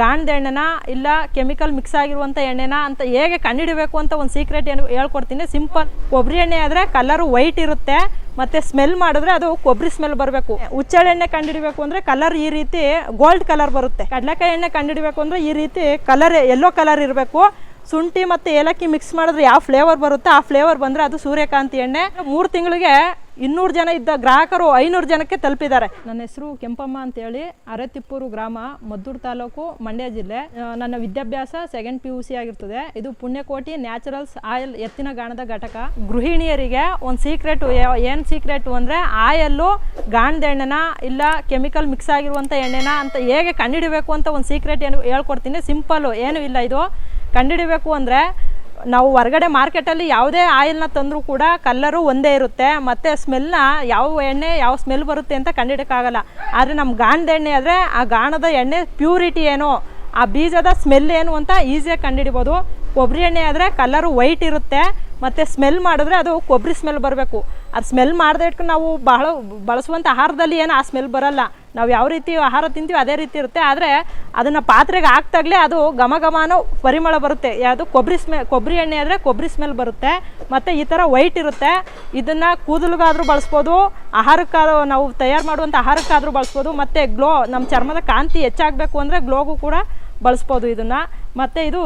ಗಾಣದ ಎಣ್ಣೆನ ಇಲ್ಲ chemical mix ಆಗಿರುವಂಥ ಎಣ್ಣೆನ ಅಂತ ಹೇಗೆ ಕಂಡುಹಿಡಬೇಕು ಅಂತ ಒಂದು ಸೀಕ್ರೆಟ್ ಏನು ಹೇಳ್ಕೊಡ್ತೀನಿ. ಸಿಂಪಲ್ ಕೊಬ್ಬರಿ ಎಣ್ಣೆ ಆದರೆ ಕಲರು ವೈಟ್ ಇರುತ್ತೆ. ಮತ್ತು ಸ್ಮೆಲ್ ಮಾಡಿದ್ರೆ ಅದು ಕೊಬ್ಬರಿ ಸ್ಮೆಲ್ ಬರಬೇಕು. ಹುಚ್ಚಳೆಣ್ಣೆ ಕಂಡುಹಿಡಬೇಕು ಅಂದರೆ ಕಲರ್ ಈ ರೀತಿ ಗೋಲ್ಡ್ ಕಲರ್ ಬರುತ್ತೆ. ಕಡಲೆಕಾಯಿ ಎಣ್ಣೆ ಕಂಡುಹಿಡಬೇಕು ಅಂದರೆ ಈ ರೀತಿ ಕಲರ್ ಎಲ್ಲೋ ಕಲರ್ ಇರಬೇಕು. ಶುಂಠಿ ಮತ್ತು ಏಲಕ್ಕಿ ಮಿಕ್ಸ್ ಮಾಡಿದ್ರೆ ಯಾವ ಫ್ಲೇವರ್ ಬರುತ್ತೆ ಆ ಫ್ಲೇವರ್ ಬಂದರೆ ಅದು ಸೂರ್ಯಕಾಂತಿ ಎಣ್ಣೆ. ಮೂರು ತಿಂಗಳಿಗೆ ಇನ್ನೂರು ಜನ ಇದ್ದ ಗ್ರಾಹಕರು ಐನೂರು ಜನಕ್ಕೆ ತಲುಪಿದ್ದಾರೆ. ನನ್ನ ಹೆಸರು ಕೆಂಪಮ್ಮ ಅಂತೇಳಿ, ಅರೆತಿಪ್ಪೂರು ಗ್ರಾಮ, ಮದ್ದೂರು ತಾಲೂಕು, ಮಂಡ್ಯ ಜಿಲ್ಲೆ. ನನ್ನ ವಿದ್ಯಾಭ್ಯಾಸ ಸೆಕೆಂಡ್ ಪಿ ಯು ಸಿ ಆಗಿರ್ತದೆ. ಇದು ಪುಣ್ಯಕೋಟಿ ನ್ಯಾಚುರಲ್ಸ್ ಆಯಿಲ್ ಎತ್ತಿನ ಗಾಣದ ಘಟಕ. ಗೃಹಿಣಿಯರಿಗೆ ಒಂದು ಸೀಕ್ರೆಟ್ ಏನು ಸೀಕ್ರೆಟು ಅಂದರೆ ಆಯಲ್ಲು ಗಾಣದ ಎಣ್ಣೆನ ಇಲ್ಲ ಕೆಮಿಕಲ್ ಮಿಕ್ಸ್ ಆಗಿರುವಂಥ ಎಣ್ಣೆನ ಅಂತ ಹೇಗೆ ಕಂಡುಹಿಡಬೇಕು ಅಂತ ಒಂದು ಸೀಕ್ರೆಟ್ ಏನು ಹೇಳ್ಕೊಡ್ತೀನಿ. ಸಿಂಪಲ್ಲು ಏನೂ ಇಲ್ಲ ಇದು. ಕಂಡುಹಿಡಬೇಕು ಅಂದರೆ ನಾವು ಹೊರಗಡೆ ಮಾರ್ಕೆಟಲ್ಲಿ ಯಾವುದೇ ಆಯಿಲ್ನ ತಂದರೂ ಕೂಡ ಕಲ್ಲರು ಒಂದೇ ಇರುತ್ತೆ. ಮತ್ತು ಸ್ಮೆಲ್ನ ಯಾವ ಎಣ್ಣೆ ಯಾವ ಸ್ಮೆಲ್ ಬರುತ್ತೆ ಅಂತ ಕಂಡಿಡೋಕ್ಕಾಗಲ್ಲ. ಆದರೆ ನಮ್ಮ ಗಾಣದ ಎಣ್ಣೆ ಆದರೆ ಆ ಗಾಣದ ಎಣ್ಣೆ ಪ್ಯೂರಿಟಿ ಏನು, ಆ ಬೀಜದ ಸ್ಮೆಲ್ ಏನು ಅಂತ ಈಸಿಯಾಗಿ ಕಂಡುಹಿಡಿಬೋದು ಕೊಬ್ಬರಿ ಎಣ್ಣೆ ಆದರೆ ಕಲ್ಲರು ವೈಟ್ ಇರುತ್ತೆ. ಮತ್ತು ಸ್ಮೆಲ್ ಮಾಡಿದ್ರೆ ಅದು ಕೊಬ್ಬರಿ ಸ್ಮೆಲ್ ಬರಬೇಕು. ಅದು ಸ್ಮೆಲ್ ಮಾಡದೆ ಇಟ್ಕೊಂಡು ನಾವು ಬಹಳ ಬಳಸುವಂಥ ಆಹಾರದಲ್ಲಿ ಏನು ಆ ಸ್ಮೆಲ್ ಬರಲ್ಲ. ನಾವು ಯಾವ ರೀತಿ ಆಹಾರ ತಿಂತೀವಿ ಅದೇ ರೀತಿ ಇರುತ್ತೆ. ಆದರೆ ಅದನ್ನು ಪಾತ್ರೆಗೆ ಹಾಕ್ದಾಗಲೇ ಅದು ಘಮ ಘಮ ಪರಿಮಳ ಬರುತ್ತೆ. ಯಾವುದು ಕೊಬ್ಬರಿ ಸ್ಮೆ, ಕೊಬ್ಬರಿ ಎಣ್ಣೆ ಆದರೆ ಕೊಬ್ಬರಿ ಸ್ಮೆಲ್ ಬರುತ್ತೆ. ಮತ್ತು ಈ ಥರ ವೈಟ್ ಇರುತ್ತೆ. ಇದನ್ನು ಕೂದಲಿಗಾದರೂ ಬಳಸ್ಬೋದು. ಆಹಾರಕ್ಕಾದ್ರೂ ನಾವು ತಯಾರು ಮಾಡುವಂಥ ಆಹಾರಕ್ಕಾದರೂ ಬಳಸ್ಬೋದು. ಮತ್ತು ಗ್ಲೋ ನಮ್ಮ ಚರ್ಮದ ಕಾಂತಿ ಹೆಚ್ಚಾಗಬೇಕು ಅಂದರೆ ಗ್ಲೋಗೂ ಕೂಡ ಬಳಸ್ಬೋದು ಇದನ್ನು. ಮತ್ತು ಇದು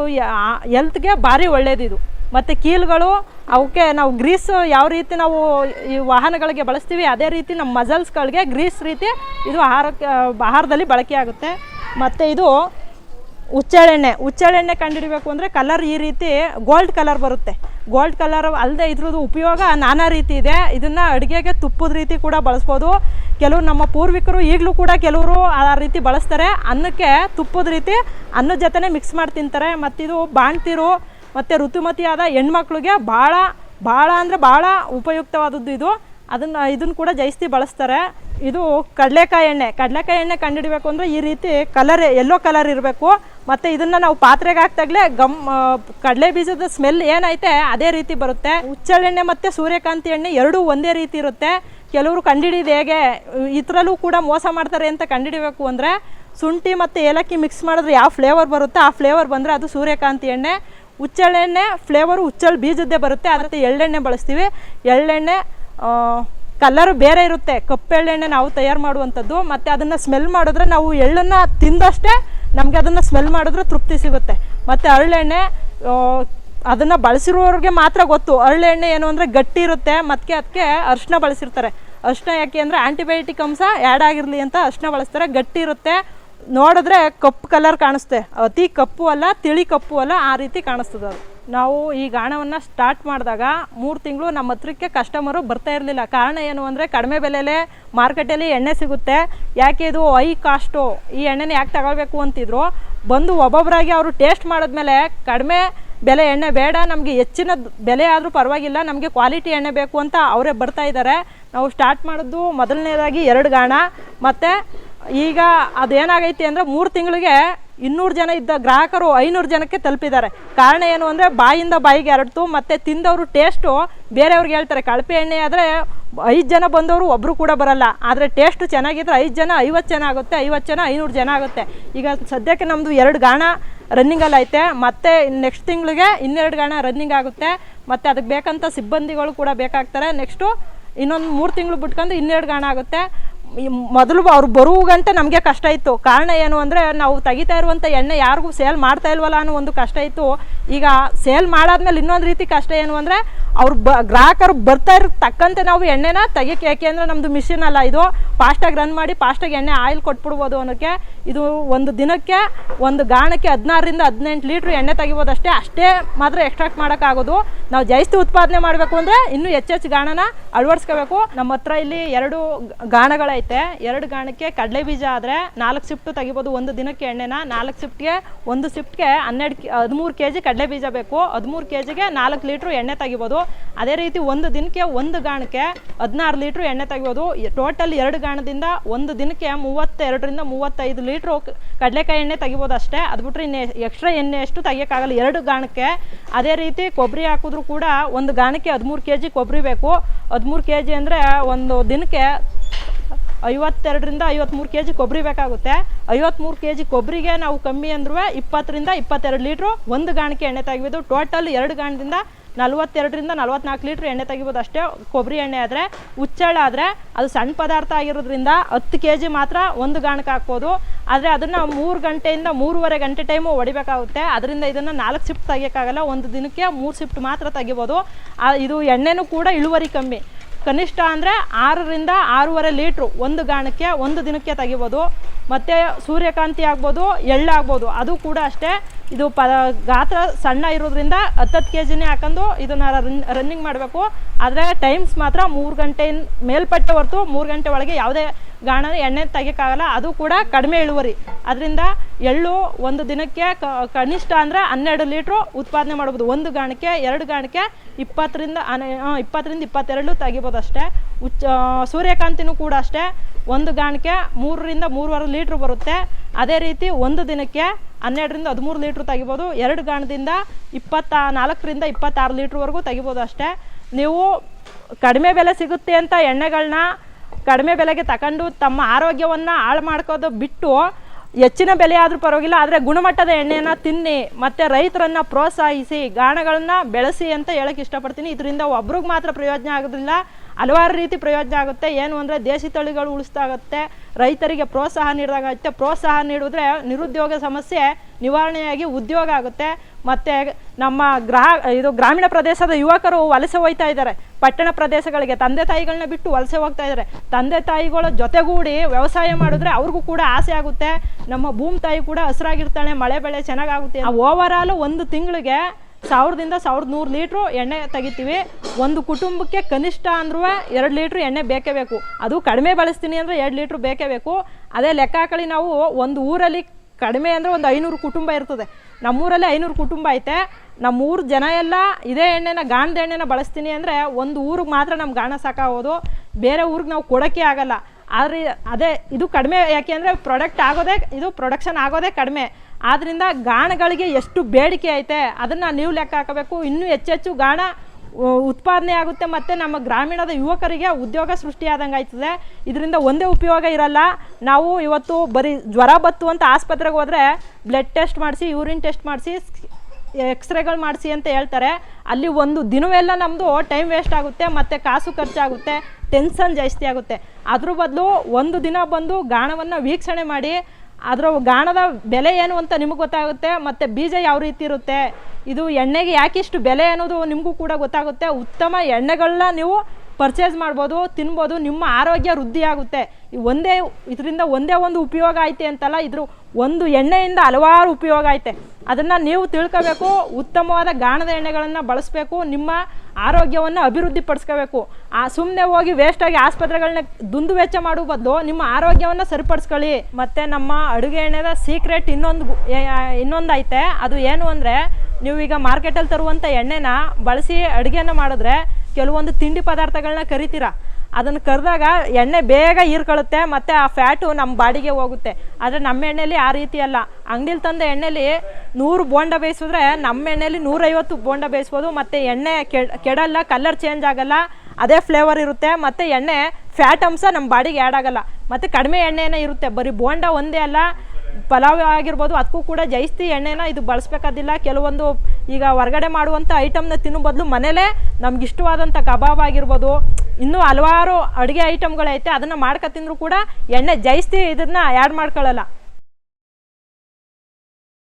ಹೆಲ್ತ್ಗೆ ಭಾರಿ ಒಳ್ಳೆಯದು ಇದು ಮತ್ತು ಕೀಲುಗಳು, ಅವಕ್ಕೆ ನಾವು ಗ್ರೀಸ್ ಯಾವ ರೀತಿ ನಾವು ಈ ವಾಹನಗಳಿಗೆ ಬಳಸ್ತೀವಿ, ಅದೇ ರೀತಿ ನಮ್ಮ ಮಸಲ್ಸ್ಗಳಿಗೆ ಗ್ರೀಸ್ ರೀತಿ ಇದು ಆಹಾರಕ್ಕೆ ಆಹಾರದಲ್ಲಿ ಬಳಕೆಯಾಗುತ್ತೆ ಮತ್ತು ಇದು ಹುಚ್ಚಳೆಣ್ಣೆ ಹುಚ್ಚಳೆಣ್ಣೆ ಕಂಡುಹಿಡಬೇಕು ಅಂದರೆ ಕಲರ್ ಈ ರೀತಿ ಗೋಲ್ಡ್ ಕಲರ್ ಬರುತ್ತೆ. ಗೋಲ್ಡ್ ಕಲರ್ ಅಲ್ಲದೆ ಇದ್ರದ್ದು ಉಪಯೋಗ ನಾನಾ ರೀತಿ ಇದೆ. ಇದನ್ನು ಅಡುಗೆಗೆ ತುಪ್ಪದ ರೀತಿ ಕೂಡ ಬಳಸ್ಬೋದು. ಕೆಲವರು ನಮ್ಮ ಪೂರ್ವಿಕರು ಈಗಲೂ ಕೂಡ ಕೆಲವರು ಆ ರೀತಿ ಬಳಸ್ತಾರೆ. ಅನ್ನಕ್ಕೆ ತುಪ್ಪದ ರೀತಿ ಅನ್ನದ ಜೊತೆನೇ ಮಿಕ್ಸ್ ಮಾಡಿ ತಿಂತಾರೆ. ಮತ್ತಿದು ಬಾಣ್ತಿರು ಮತ್ತು ಋತುಮತಿಯಾದ ಹೆಣ್ಮಕ್ಳಿಗೆ ಭಾಳ ಭಾಳ ಅಂದರೆ ಭಾಳ ಉಪಯುಕ್ತವಾದದ್ದು ಇದು. ಅದನ್ನು, ಇದನ್ನು ಕೂಡ ಜಾಸ್ತಿ ಬಳಸ್ತಾರೆ. ಇದು ಕಡಲೆಕಾಯಿ ಎಣ್ಣೆ. ಕಡಲೆಕಾಯಿ ಎಣ್ಣೆ ಕಂಡುಹಿಡಬೇಕು ಅಂದರೆ ಈ ರೀತಿ ಕಲರ್ ಎಲ್ಲೋ ಕಲರ್ ಇರಬೇಕು. ಮತ್ತು ಇದನ್ನು ನಾವು ಪಾತ್ರೆಗೆ ಹಾಕ್ದಾಗಲೇ ಗಮ್ ಕಡಲೆ ಬೀಜದ ಸ್ಮೆಲ್ ಏನೈತೆ ಅದೇ ರೀತಿ ಬರುತ್ತೆ. ಹುಚ್ಚಳೆಣ್ಣೆ ಮತ್ತು ಸೂರ್ಯಕಾಂತಿ ಎಣ್ಣೆ ಎರಡೂ ಒಂದೇ ರೀತಿ ಇರುತ್ತೆ. ಕೆಲವರು ಕಂಡಿಡಿದು ಹೇಗೆ, ಇದರಲ್ಲೂ ಕೂಡ ಮೋಸ ಮಾಡ್ತಾರೆ ಅಂತ ಕಂಡುಹಿಡಬೇಕು ಅಂದರೆ, ಶುಂಠಿ ಮತ್ತು ಏಲಕ್ಕಿ ಮಿಕ್ಸ್ ಮಾಡಿದ್ರೆ ಯಾವ ಫ್ಲೇವರ್ ಬರುತ್ತೆ ಆ ಫ್ಲೇವರ್ ಬಂದರೆ ಅದು ಸೂರ್ಯಕಾಂತಿ ಎಣ್ಣೆ. ಹುಚ್ಚಳೆಣ್ಣೆ ಫ್ಲೇವರು ಹುಚ್ಚಳು ಬೀಜದ್ದೇ ಬರುತ್ತೆ. ಅದಕ್ಕೆ ಎಳ್ಳೆಣ್ಣೆ ಬಳಸ್ತೀವಿ. ಎಳ್ಳೆಣ್ಣೆ ಕಲರು ಬೇರೆ ಇರುತ್ತೆ. ಕಪ್ಪೆಳ್ಳೆಣ್ಣೆ ನಾವು ತಯಾರು ಮಾಡುವಂಥದ್ದು. ಮತ್ತು ಅದನ್ನು ಸ್ಮೆಲ್ ಮಾಡಿದ್ರೆ ನಾವು ಎಳ್ಳನ್ನು ತಿಂದಷ್ಟೇ ನಮಗೆ ಅದನ್ನು ಸ್ಮೆಲ್ ಮಾಡಿದ್ರೆ ತೃಪ್ತಿ ಸಿಗುತ್ತೆ. ಮತ್ತು ಹರಳೆಣ್ಣೆ ಅದನ್ನು ಬಳಸಿರೋರಿಗೆ ಮಾತ್ರ ಗೊತ್ತು. ಹರಳೆಣ್ಣೆ ಏನು ಅಂದರೆ ಗಟ್ಟಿ ಇರುತ್ತೆ. ಮತ್ತು ಅದಕ್ಕೆ ಅರ್ಶಿನ ಬಳಸಿರ್ತಾರೆ. ಅರ್ಶಿನ ಯಾಕೆ ಅಂದರೆ ಆ್ಯಂಟಿಬಯೋಟಿಕ್ ಅಂಶ ಆ್ಯಡ್ ಆಗಿರಲಿ ಅಂತ ಅರ್ಶಿನ ಬಳಸ್ತಾರೆ. ಗಟ್ಟಿ ಇರುತ್ತೆ. ನೋಡಿದ್ರೆ ಕಪ್ಪು ಕಲರ್ ಕಾಣಿಸುತ್ತೆ ಅತಿ ಕಪ್ಪು ಅಲ್ಲ, ತಿಳಿ ಕಪ್ಪು ಅಲ್ಲ, ಆ ರೀತಿ ಕಾಣಿಸ್ತದೆ ಅದು. ನಾವು ಈ ಗಾಣವನ್ನು ಸ್ಟಾರ್ಟ್ ಮಾಡಿದಾಗ ಮೂರು ತಿಂಗಳು ನಮ್ಮ ಹತ್ರಕ್ಕೆ ಕಸ್ಟಮರು ಬರ್ತಾ ಇರಲಿಲ್ಲ. ಕಾರಣ ಏನು ಅಂದರೆ ಕಡಿಮೆ ಬೆಲೆಯಲ್ಲೇ ಮಾರ್ಕೆಟಲ್ಲಿ ಎಣ್ಣೆ ಸಿಗುತ್ತೆ. ಯಾಕೆ ಇದು ಐ ಕಾಸ್ಟು ಈ ಎಣ್ಣೆನ ಯಾಕೆ ತಗೊಳ್ಬೇಕು ಅಂತಿದ್ರು. ಬಂದು ಒಬ್ಬೊಬ್ಬರಾಗಿ ಅವರು ಟೇಸ್ಟ್ ಮಾಡಿದ್ಮೇಲೆ ಕಡಿಮೆ ಬೆಲೆ ಎಣ್ಣೆ ಬೇಡ, ನಮಗೆ ಹೆಚ್ಚಿನ ಬೆಲೆ ಆದರೂ ಪರವಾಗಿಲ್ಲ, ನಮಗೆ ಕ್ವಾಲಿಟಿ ಎಣ್ಣೆ ಬೇಕು ಅಂತ ಅವರೇ ಬರ್ತಾ ಇದ್ದಾರೆ ನಾವು ಸ್ಟಾರ್ಟ್ ಮಾಡಿದ್ದು ಮೊದಲನೇದಾಗಿ ಎರಡು ಗಾಣ. ಮತ್ತು ಈಗ ಅದೇನಾಗೈತಿ ಅಂದರೆ ಮೂರು ತಿಂಗಳಿಗೆ ಇನ್ನೂರು ಜನ ಇದ್ದ ಗ್ರಾಹಕರು ಐನೂರು ಜನಕ್ಕೆ ತಲುಪಿದ್ದಾರೆ. ಕಾರಣ ಏನು ಅಂದರೆ ಬಾಯಿಂದ ಬಾಯಿಗೆ ಹರಡ್ತು, ಮತ್ತು ತಿಂದವರು ಟೇಸ್ಟು ಬೇರೆಯವ್ರಿಗೆ ಹೇಳ್ತಾರೆ. ಕಳಪೆ ಎಣ್ಣೆ ಆದರೆ ಐದು ಜನ ಬಂದವರು ಒಬ್ಬರು ಕೂಡ ಬರಲ್ಲ. ಆದರೆ ಟೇಸ್ಟು ಚೆನ್ನಾಗಿದ್ರೆ ಐದು ಜನ ಐವತ್ತು ಜನ ಆಗುತ್ತೆ ಐವತ್ತು ಜನ, ಐನೂರು ಜನ ಆಗುತ್ತೆ. ಈಗ ಸದ್ಯಕ್ಕೆ ನಮ್ಮದು ಎರಡು ಗಾಣ ರನ್ನಿಂಗಲ್ಲಿ ಐತೆ. ಮತ್ತು ನೆಕ್ಸ್ಟ್ ತಿಂಗಳಿಗೆ ಇನ್ನೆರಡು ಗಾಣ ರನ್ನಿಂಗ್ ಆಗುತ್ತೆ. ಮತ್ತು ಅದಕ್ಕೆ ಬೇಕಂತ ಸಿಬ್ಬಂದಿಗಳು ಕೂಡ ಬೇಕಾಗ್ತಾರೆ. ನೆಕ್ಸ್ಟು ಇನ್ನೊಂದು ಮೂರು ತಿಂಗಳು ಬಿಟ್ಕೊಂಡು ಇನ್ನೆರಡು ಗಾಣ ಆಗುತ್ತೆ. ಮೊದಲು ಅವ್ರು ಬರುವ ನಮಗೆ ಕಷ್ಟ ಇತ್ತು. ಕಾರಣ ಏನು ಅಂದರೆ ನಾವು ತೆಗಿತಾ ಇರುವಂಥ ಎಣ್ಣೆ ಯಾರಿಗೂ ಸೇಲ್ ಮಾಡ್ತಾ ಇಲ್ವಲ್ಲ ಅನ್ನೋ ಒಂದು ಕಷ್ಟ ಇತ್ತು. ಈಗ ಸೇಲ್ ಮಾಡಾದ್ಮೇಲೆ ಇನ್ನೊಂದು ರೀತಿ ಕಷ್ಟ ಏನು ಅಂದರೆ ಅವ್ರು ಬ, ಗ್ರಾಹಕರು ಬರ್ತಾ ಇರೋ ತಕ್ಕಂತೆ ನಾವು ಎಣ್ಣೆನ ತೆಗಿಯಕ್ಕೆ ಯಾಕೆ ಅಂದರೆ ನಮ್ಮದು ಮಿಷಿನ್ ಅಲ್ಲ ಇದು. ಫಾಸ್ಟಾಗಿ ರನ್ ಮಾಡಿ ಫಾಸ್ಟಾಗಿ ಎಣ್ಣೆ ಆಯಿಲ್ ಕೊಟ್ಬಿಡ್ಬೋದು ಅನ್ನೋಕ್ಕೆ ಇದು ಒಂದು ದಿನಕ್ಕೆ, ಒಂದು ಗಾಣಕ್ಕೆ ಹದಿನಾರರಿಂದ ಹದಿನೆಂಟು ಲೀಟ್ರ್ ಎಣ್ಣೆ ತೆಗಿಬೋದು ಅಷ್ಟೇ. ಅಷ್ಟೇ ಮಾತ್ರ ಎಕ್ಸ್ಟ್ರಾಕ್ಟ್ ಮಾಡೋಕ್ಕಾಗೋದು. ನಾವು ಜಾಸ್ತಿ ಉತ್ಪಾದನೆ ಮಾಡಬೇಕು ಅಂದರೆ ಇನ್ನೂ ಹೆಚ್ಚೆಚ್ಚು ಗಾಣನ ಅಳವಡಿಸ್ಕೋಬೇಕು. ನಮ್ಮ ಹತ್ರ ಇಲ್ಲಿ ಎರಡು ಗಾಣಗಳೈತೆ. ಎರಡು ಗಾಣಕ್ಕೆ ಕಡಲೆ ಬೀಜ ಆದರೆ ನಾಲ್ಕು ಶಿಫ್ಟು ತೆಗಿಬೋದು ಒಂದು ದಿನಕ್ಕೆ ಎಣ್ಣೆನ. ನಾಲ್ಕು ಶಿಫ್ಟ್ಗೆ ಒಂದು ಶಿಫ್ಟ್ಗೆ ಹನ್ನೆರಡು ಹದಿಮೂರು ಕೆ ಜಿ ಕಡಲೆ ಬೀಜ ಬೇಕು. ಹದಿಮೂರು ಕೆ ಜಿಗೆ ನಾಲ್ಕು ಲೀಟ್ರ್ ಎಣ್ಣೆ ತೆಗಿಬೋದು. ಅದೇ ರೀತಿ ಒಂದು ದಿನಕ್ಕೆ ಒಂದು ಗಾಣಕ್ಕೆ ಹದಿನಾರು ಲೀಟ್ರ್ ಎಣ್ಣೆ ತೆಗಿಬೋದು. ಟೋಟಲ್ ಎರಡು ಗಾಣದಿಂದ ಒಂದು ದಿನಕ್ಕೆ ಮೂವತ್ತೆರಡರಿಂದ ಮೂವತ್ತೈದು ಲೀಟ್ರು ಕಡಲೆಕಾಯಿ ಎಣ್ಣೆ ತೆಗಿಬೋದು ಅಷ್ಟೇ. ಅದು ಬಿಟ್ಟರೆ ಇನ್ನೇ ಎಕ್ಸ್ಟ್ರಾ ಎಣ್ಣೆ ಎಷ್ಟು ತೆಗಿಯೋಕ್ಕಾಗಲ್ಲ. ಎರಡು ಗಾಣಕ್ಕೆ. ಅದೇ ರೀತಿ ಕೊಬ್ಬರಿ ಹಾಕಿದ್ರು ಕೂಡ ಒಂದು ಗಾಣಕ್ಕೆ ಹದಿಮೂರು ಕೆ ಜಿ ಕೊಬ್ಬರಿ ಬೇಕು. ಹದಿಮೂರು ಕೆ ಜಿ ಅಂದರೆ ಒಂದು ದಿನಕ್ಕೆ ಐವತ್ತೆರಡರಿಂದ ಐವತ್ತ್ಮೂರು ಕೆ ಜಿ ಕೊಬ್ಬರಿ ಬೇಕಾಗುತ್ತೆ. ಐವತ್ತ್ಮೂರು ಕೆ ಜಿ ಕೊಬ್ಬರಿಗೆ ನಾವು ಕಮ್ಮಿ ಅಂದ್ರೂ ಇಪ್ಪತ್ತರಿಂದ ಇಪ್ಪತ್ತೆರಡು ಲೀಟ್ರು ಒಂದು ಗಾಣಕ್ಕೆ ಎಣ್ಣೆ ತೆಗಿಬೋದು ಟೋಟಲ್ ಎರಡು ಗಾಣದಿಂದ ನಲ್ವತ್ತೆರಡರಿಂದ ನಲ್ವತ್ನಾಲ್ಕು ಲೀಟ್ರ್ ಎಣ್ಣೆ ತೆಗಿಬೋದು ಅಷ್ಟೇ. ಕೊಬ್ಬರಿ ಎಣ್ಣೆ ಆದರೆ ಹುಚ್ಚಳ್ಳಾದರೆ ಅದು ಸಣ್ಣ ಪದಾರ್ಥ ಆಗಿರೋದ್ರಿಂದ ಹತ್ತು ಕೆ ಜಿ ಮಾತ್ರ ಒಂದು ಗಾಣಕ್ಕೆ ಹಾಕ್ಬೋದು. ಆದರೆ ಅದನ್ನು ಮೂರು ಗಂಟೆಯಿಂದ ಮೂರುವರೆ ಗಂಟೆ ಟೈಮು ಹೊಡಿಬೇಕಾಗುತ್ತೆ. ಅದರಿಂದ ಇದನ್ನು ನಾಲ್ಕು ಶಿಫ್ಟ್ ತೆಗಿಯೋಕ್ಕಾಗಲ್ಲ. ಒಂದು ದಿನಕ್ಕೆ ಮೂರು ಶಿಫ್ಟ್ ಮಾತ್ರ ತೆಗಿಬೋದು. ಇದು ಎಣ್ಣೆನೂ ಕೂಡ ಇಳುವರಿ ಕಮ್ಮಿ. ಕನಿಷ್ಠ ಅಂದರೆ ಆರರಿಂದ ಆರೂವರೆ ಲೀಟ್ರು ಒಂದು ಗಾಣಕ್ಕೆ ಒಂದು ದಿನಕ್ಕೆ ತೆಗಿಬೋದು. ಮತ್ತು ಸೂರ್ಯಕಾಂತಿ ಆಗ್ಬೋದು, ಎಳ್ಳು ಆಗ್ಬೋದು, ಅದು ಕೂಡ ಅಷ್ಟೇ. ಇದು ಪ, ಗಾತ್ರ ಸಣ್ಣ ಇರೋದ್ರಿಂದ ಹತ್ತತ್ತು ಕೆ ಜಿನೇ ಹಾಕೊಂಡು ಇದನ್ನು ರನ್ ರನ್ನಿಂಗ್ ಮಾಡಬೇಕು. ಆದರೆ ಟೈಮ್ಸ್ ಮಾತ್ರ ಮೂರು ಗಂಟೆಯಿಂದ ಮೇಲ್ಪಟ್ಟೆ ಹೊರತು ಮೂರು ಗಂಟೆ ಒಳಗೆ ಯಾವುದೇ ಗಾಣ ಎಣ್ಣೆ ತೆಗಿಯೋಕ್ಕಾಗಲ್ಲ, ಅದು ಕೂಡ ಕಡಿಮೆ ಇಳುವರಿ. ಅದರಿಂದ ಎಳ್ಳು ಒಂದು ದಿನಕ್ಕೆ ಕನಿಷ್ಠ ಅಂದರೆ ಹನ್ನೆರಡು ಲೀಟ್ರು ಉತ್ಪಾದನೆ ಮಾಡ್ಬೋದು. ಒಂದು ಗಾಣಕ್ಕೆ, ಎರಡು ಗಾಣಕ್ಕೆ ಇಪ್ಪತ್ತರಿಂದ ಇಪ್ಪತ್ತರಿಂದ ಇಪ್ಪತ್ತೆರಡು ತೆಗಿಬೋದು ಅಷ್ಟೇ. ಉಚ್ಚ ಸೂರ್ಯಕಾಂತಿನೂ ಕೂಡ ಅಷ್ಟೇ. ಒಂದು ಗಾಣಕ್ಕೆ ಮೂರರಿಂದ ಮೂರುವರೆ ಲೀಟ್ರ್ ಬರುತ್ತೆ. ಅದೇ ರೀತಿ ಒಂದು ದಿನಕ್ಕೆ ಹನ್ನೆರಡರಿಂದ ಹದಿಮೂರು ಲೀಟ್ರ್ ತೆಗಿಬೋದು. ಎರಡು ಗಾಣದಿಂದ ಇಪ್ಪತ್ತ ನಾಲ್ಕರಿಂದ ಇಪ್ಪತ್ತಾರು ಲೀಟ್ರ್ವರೆಗೂ ತೆಗಿಬೋದು ಅಷ್ಟೇ. ನೀವು ಕಡಿಮೆ ಬೆಲೆ ಸಿಗುತ್ತೆ ಅಂತ ಎಣ್ಣೆಗಳನ್ನ ಕಡಿಮೆ ಬೆಲೆಗೆ ತಗೊಂಡು ತಮ್ಮ ಆರೋಗ್ಯವನ್ನು ಹಾಳು ಮಾಡ್ಕೋದು ಬಿಟ್ಟು ಹೆಚ್ಚಿನ ಬೆಲೆ ಆದರೂ ಪರವಾಗಿಲ್ಲ, ಆದರೆ ಗುಣಮಟ್ಟದ ಎಣ್ಣೆಯನ್ನು ತಿನ್ನಿ, ಮತ್ತು ರೈತರನ್ನು ಪ್ರೋತ್ಸಾಹಿಸಿ, ಗಾಣಗಳನ್ನು ಬೆಳೆಸಿ ಅಂತ ಹೇಳಕ್ಕೆ ಇಷ್ಟಪಡ್ತೀನಿ. ಇದರಿಂದ ಒಬ್ರಿಗೆ ಮಾತ್ರ ಪ್ರಯೋಜನ ಆಗೋದಿಲ್ಲ. ಹಲವಾರು ರೀತಿ ಪ್ರಯೋಜನ ಆಗುತ್ತೆ. ಏನು ಅಂದರೆ ದೇಶಿ ತಳಿಗಳು ಉಳಿಸ್ದಾಗುತ್ತೆ ರೈತರಿಗೆ ಪ್ರೋತ್ಸಾಹ ನೀಡಿದಾಗುತ್ತೆ ಪ್ರೋತ್ಸಾಹ ನೀಡಿದ್ರೆ ನಿರುದ್ಯೋಗ ಸಮಸ್ಯೆ ನಿವಾರಣೆಯಾಗಿ ಉದ್ಯೋಗ ಆಗುತ್ತೆ. ಮತ್ತು ನಮ್ಮ ಗ್ರಾ ಇದು ಗ್ರಾಮೀಣ ಪ್ರದೇಶದ ಯುವಕರು ವಲಸೆ ಹೋಗ್ತಾ ಇದ್ದಾರೆ. ಪಟ್ಟಣ ಪ್ರದೇಶಗಳಿಗೆ ತಂದೆ ತಾಯಿಗಳನ್ನ ಬಿಟ್ಟು ವಲಸೆ ಹೋಗ್ತಾ ಇದ್ದಾರೆ. ತಂದೆ ತಾಯಿಗಳ ಜೊತೆಗೂಡಿ ವ್ಯವಸಾಯ ಮಾಡಿದ್ರೆ ಅವ್ರಿಗೂ ಕೂಡ ಆಸೆ ಆಗುತ್ತೆ. ನಮ್ಮ ಭೂಮಿ ತಾಯಿ ಕೂಡ ಹಸಿರಾಗಿರ್ತಾಳೆ. ಮಳೆ ಬೆಳೆ ಚೆನ್ನಾಗಾಗುತ್ತೆ. ಓವರ್ ಆಲ್ ಒಂದು ತಿಂಗಳಿಗೆ ಸಾವಿರದಿಂದ ಸಾವಿರದ ನೂರು ಲೀಟ್ರು ಎಣ್ಣೆ ತೆಗಿತೀವಿ. ಒಂದು ಕುಟುಂಬಕ್ಕೆ ಕನಿಷ್ಠ ಅಂದ್ರೂ ಎರಡು ಲೀಟ್ರ್ ಎಣ್ಣೆ ಬೇಕೇ ಬೇಕು. ಅದು ಕಡಿಮೆ ಬಳಸ್ತೀನಿ ಅಂದರೆ ಎರಡು ಲೀಟ್ರ್ ಬೇಕೇ ಬೇಕು. ಅದೇ ಲೆಕ್ಕ ಹಾಕಳಿ ನಾವು ಒಂದು ಊರಲ್ಲಿ ಕಡಿಮೆ ಅಂದರೆ ಒಂದು ಐನೂರು ಕುಟುಂಬ ಇರ್ತದೆ. ನಮ್ಮೂರಲ್ಲಿ ಐನೂರು ಕುಟುಂಬ ಐತೆ. ನಮ್ಮೂರು ಜನ ಎಲ್ಲ ಇದೇ ಎಣ್ಣೆನ, ಗಾಣದ ಎಣ್ಣೆನ ಬಳಸ್ತೀನಿ ಅಂದರೆ ಒಂದು ಊರಿಗೆ ಮಾತ್ರ ನಮ್ಮ ಗಾಣ ಸಾಕಾಗೋದು. ಬೇರೆ ಊರಿಗೆ ನಾವು ಕೊಡೋಕ್ಕೆ ಆಗಲ್ಲ. ಆದರೆ ಅದೇ ಇದು ಕಡಿಮೆ ಯಾಕೆ ಅಂದರೆ ಪ್ರಾಡಕ್ಟ್ ಆಗೋದೇ, ಇದು ಪ್ರೊಡಕ್ಷನ್ ಆಗೋದೇ ಕಡಿಮೆ. ಆದ್ದರಿಂದ ಗಾಣಗಳಿಗೆ ಎಷ್ಟು ಬೇಡಿಕೆ ಐತೆ, ಅದನ್ನು ನೀವು ಲೆಕ್ಕ ಹಾಕಬೇಕು. ಇನ್ನೂ ಹೆಚ್ಚೆಚ್ಚು ಗಾಣ ಉತ್ಪಾದನೆ ಆಗುತ್ತೆ ಮತ್ತು ನಮ್ಮ ಗ್ರಾಮೀಣದ ಯುವಕರಿಗೆ ಉದ್ಯೋಗ ಸೃಷ್ಟಿಯಾದಂಗೆ ಆಯ್ತದೆ. ಇದರಿಂದ ಒಂದೇ ಉಪಯೋಗ ಇರಲ್ಲ. ನಾವು ಇವತ್ತು ಬರೀ ಜ್ವರ ಬತ್ತು ಅಂತ ಆಸ್ಪತ್ರೆಗೆ ಹೋದರೆ ಬ್ಲಡ್ ಟೆಸ್ಟ್ ಮಾಡಿಸಿ ಯೂರಿನ್ ಟೆಸ್ಟ್ ಮಾಡಿಸಿ ಎಕ್ಸ್ರೇಗಳು ಮಾಡಿಸಿ ಅಂತ ಹೇಳ್ತಾರೆ. ಅಲ್ಲಿ ಒಂದು ದಿನವೆಲ್ಲ ನಮ್ಮದು ಟೈಮ್ ವೇಸ್ಟ್ ಆಗುತ್ತೆ, ಮತ್ತು ಕಾಸು ಖರ್ಚಾಗುತ್ತೆ ಟೆನ್ಷನ್ ಜಾಸ್ತಿ ಆಗುತ್ತೆ. ಅದ್ರ ಬದಲು ಒಂದು ದಿನ ಬಂದು ಗಾಣವನ್ನು ವೀಕ್ಷಣೆ ಮಾಡಿ ಅದರ ಗಾಣದ ಬೆಲೆ ಏನು ಅಂತ ನಿಮಗೆ ಗೊತ್ತಾಗುತ್ತೆ, ಮತ್ತು ಬೀಜ ಯಾವ ರೀತಿ ಇರುತ್ತೆ, ಇದು ಎಣ್ಣೆಗೆ ಯಾಕಿಷ್ಟು ಬೆಲೆ ಅನ್ನೋದು ನಿಮಗೂ ಕೂಡ ಗೊತ್ತಾಗುತ್ತೆ. ಉತ್ತಮ ಎಣ್ಣೆಗಳನ್ನ ನೀವು ಪರ್ಚೇಸ್ ಮಾಡ್ಬೋದು, ತಿನ್ಬೋದು, ನಿಮ್ಮ ಆರೋಗ್ಯ ವೃದ್ಧಿಯಾಗುತ್ತೆ. ಒಂದೇ, ಇದರಿಂದ ಒಂದೇ ಒಂದು ಉಪಯೋಗ ಐತೆ ಅಂತಲ್ಲ, ಇದ್ರ ಒಂದು ಎಣ್ಣೆಯಿಂದ ಹಲವಾರು ಉಪಯೋಗ ಐತೆ. ಅದನ್ನು ನೀವು ತಿಳ್ಕೋಬೇಕು, ಉತ್ತಮವಾದ ಗಾಣದ ಎಣ್ಣೆಗಳನ್ನು ಬಳಸಬೇಕು, ನಿಮ್ಮ ಆರೋಗ್ಯವನ್ನು ಅಭಿವೃದ್ಧಿ ಪಡಿಸ್ಕೋಬೇಕು ಆ ಸುಮ್ಮನೆ ಹೋಗಿ ವೇಸ್ಟಾಗಿ ಆಸ್ಪತ್ರೆಗಳನ್ನ ದುಂದು ವೆಚ್ಚ ಮಾಡುವ ಬದಲು ನಿಮ್ಮ ಆರೋಗ್ಯವನ್ನು ಸರಿಪಡಿಸ್ಕೊಳ್ಳಿ. ಮತ್ತು ನಮ್ಮ ಅಡುಗೆ ಎಣ್ಣೆದ ಸೀಕ್ರೆಟ್ ಇನ್ನೊಂದು ಇನ್ನೊಂದು ಐತೆ. ಅದು ಏನು ಅಂದರೆ ನೀವು ಈಗ ಮಾರ್ಕೆಟಲ್ಲಿ ತರುವಂಥ ಎಣ್ಣೆನ ಬಳಸಿ ಅಡುಗೆಯನ್ನು ಮಾಡಿದ್ರೆ ಕೆಲವೊಂದು ತಿಂಡಿ ಪದಾರ್ಥಗಳನ್ನ ಕರಿತೀರ? ಅದನ್ನು ಕರೆದಾಗ ಎಣ್ಣೆ ಬೇಗ ಹೀರ್ಕೊಳ್ಳುತ್ತೆ ಮತ್ತು ಆ ಫ್ಯಾಟು ನಮ್ಮ ಬಾಡಿಗೆ ಹೋಗುತ್ತೆ. ಆದರೆ ನಮ್ಮ ಎಣ್ಣೆಲಿ ಆ ರೀತಿ ಅಲ್ಲ. ಅಂಗಡಿಲಿ ತಂದ ಎಣ್ಣೆಲಿ ನೂರು ಬೋಂಡ ಬೇಯಿಸಿದ್ರೆ ನಮ್ಮ ಎಣ್ಣೆಲಿ ನೂರೈವತ್ತು ಬೋಂಡ ಬೇಯಿಸ್ಬೋದು. ಮತ್ತು ಎಣ್ಣೆ ಕೆಡ್, ಕೆಡಲ್ಲ ಕಲರ್ ಚೇಂಜ್ ಆಗಲ್ಲ, ಅದೇ ಫ್ಲೇವರ್ ಇರುತ್ತೆ. ಮತ್ತು ಎಣ್ಣೆ ಫ್ಯಾಟ್ ಅಂಶ ನಮ್ಮ ಬಾಡಿಗೆ ಆ್ಯಡ್ ಆಗಲ್ಲ. ಮತ್ತು ಕಡಿಮೆ ಎಣ್ಣೆನೇ ಇರುತ್ತೆ. ಬರೀ ಬೋಂಡ ಒಂದೇ ಅಲ್ಲ, ಪಲಾವ್ ಆಗಿರ್ಬೋದು, ಅದಕ್ಕೂ ಕೂಡ ಜೈಸ್ತಿ ಎಣ್ಣೆನ ಇದು ಬಳಸ್ಬೇಕಾದಿಲ್ಲ. ಕೆಲವೊಂದು ಈಗ ಹೊರಗಡೆ ಮಾಡುವಂಥ ಐಟಮ್ನ ತಿನ್ನೋ ಬದಲು ಮನೇಲೇ ನಮ್ಗೆ ಇಷ್ಟವಾದಂಥ ಕಬಾಬ್ ಆಗಿರ್ಬೋದು ಇನ್ನೂ ಹಲವಾರು ಅಡುಗೆ ಐಟಮ್ಗಳೈತೆ ಅದನ್ನು ಮಾಡ್ಕೊ ತಿಂದರೂ ಕೂಡ ಎಣ್ಣೆ ಜಾಸ್ತಿ ಇದನ್ನು ಆ್ಯಡ್ ಮಾಡ್ಕೊಳ್ಳಲ್ಲ